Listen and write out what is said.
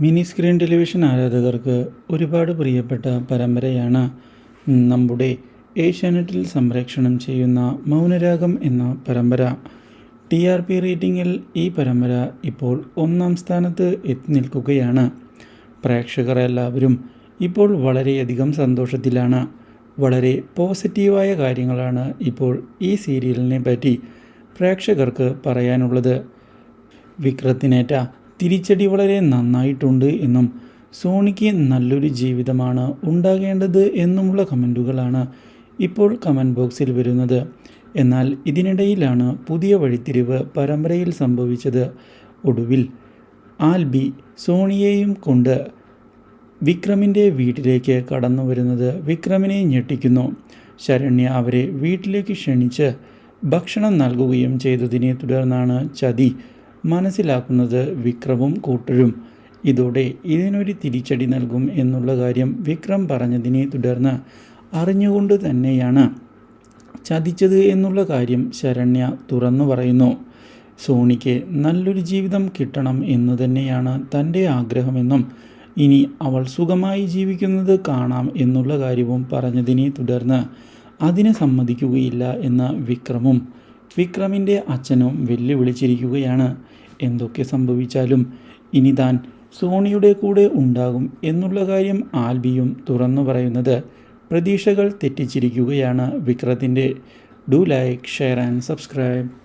Mini screen television ആരാധകർക്ക് ഒരുപാട് പ്രിയപ്പെട്ട പരമ്പരയാണ് നമ്മുടെ ഏഷ്യാനെറ്റിൽ സംപ്രേക്ഷണം ചെയ്യുന്ന മൗനരാഗം എന്ന പരമ്പര. ടി ആർ പി റേറ്റിംഗിൽ ഈ പരമ്പര ഇപ്പോൾ ഒന്നാം സ്ഥാനത്ത് എത്തി നിൽക്കുകയാണ്. പ്രേക്ഷകർ എല്ലാവരും ഇപ്പോൾ വളരെയധികം സന്തോഷത്തിലാണ്. വളരെ പോസിറ്റീവായ കാര്യങ്ങളാണ് ഇപ്പോൾ ഈ സീരിയലിനെ പറ്റി പ്രേക്ഷകർക്ക് പറയാനുള്ളത്. വിക്രത്തിനേറ്റ തിരിച്ചടി വളരെ നന്നായിട്ടുണ്ട് എന്നും സോണിക്ക് നല്ലൊരു ജീവിതമാണ് ഉണ്ടാകേണ്ടത് എന്നുമുള്ള കമന്റുകളാണ് ഇപ്പോൾ കമന്റ് ബോക്സിൽ വരുന്നത്. എന്നാൽ ഇതിനിടയിലാണ് പുതിയ വഴിത്തിരിവ് പരമ്പരയിൽ സംഭവിച്ചത്. ഒടുവിൽ ആൽബി സോണിയെയും കൊണ്ട് വിക്രമിന്റെ വീട്ടിലേക്ക് കടന്നു വരുന്നത് വിക്രമിനെ ഞെട്ടിക്കുന്നു. ശരണ്യ അവരെ വീട്ടിലേക്ക് ക്ഷണിച്ച് ഭക്ഷണം നൽകുകയും ചെയ്തതിനെ തുടർന്നാണ് ചതി മനസ്സിലാക്കുന്നത് വിക്രമും കൂട്ടരും. ഇതോടെ ഇതിനൊരു തിരിച്ചടി നൽകും എന്നുള്ള കാര്യം വിക്രം പറഞ്ഞതിനെ തുടർന്ന് അറിഞ്ഞുകൊണ്ട് തന്നെയാണ് ചതിച്ചത് എന്നുള്ള കാര്യം ശരണ്യ തുറന്നു പറയുന്നു. സോണിക്ക് നല്ലൊരു ജീവിതം കിട്ടണം എന്ന് തന്നെയാണ് തന്റെ ആഗ്രഹമെന്നും ഇനി അവൾ സുഖമായി ജീവിക്കുന്നത് കാണാം എന്നുള്ള കാര്യവും പറഞ്ഞതിനെ തുടർന്ന് അതിനെ സമ്മതിക്കുകയില്ല എന്ന വിക്രമും വിക്രമിന്റെ അച്ഛനും വെല്ലുവിളിച്ചിരിക്കുകയാണ്. എന്തൊക്കെ സംഭവിച്ചാലും ഇനി താൻ സോണിയുടെ കൂടെ ഉണ്ടാകും എന്നുള്ള കാര്യം ആൽബിയും തുറന്നു പറയുന്നത് പ്രതീക്ഷകൾ തെറ്റിച്ചിരിക്കുകയാണ് വിക്രത്തിന്റെ. Do like share and subscribe.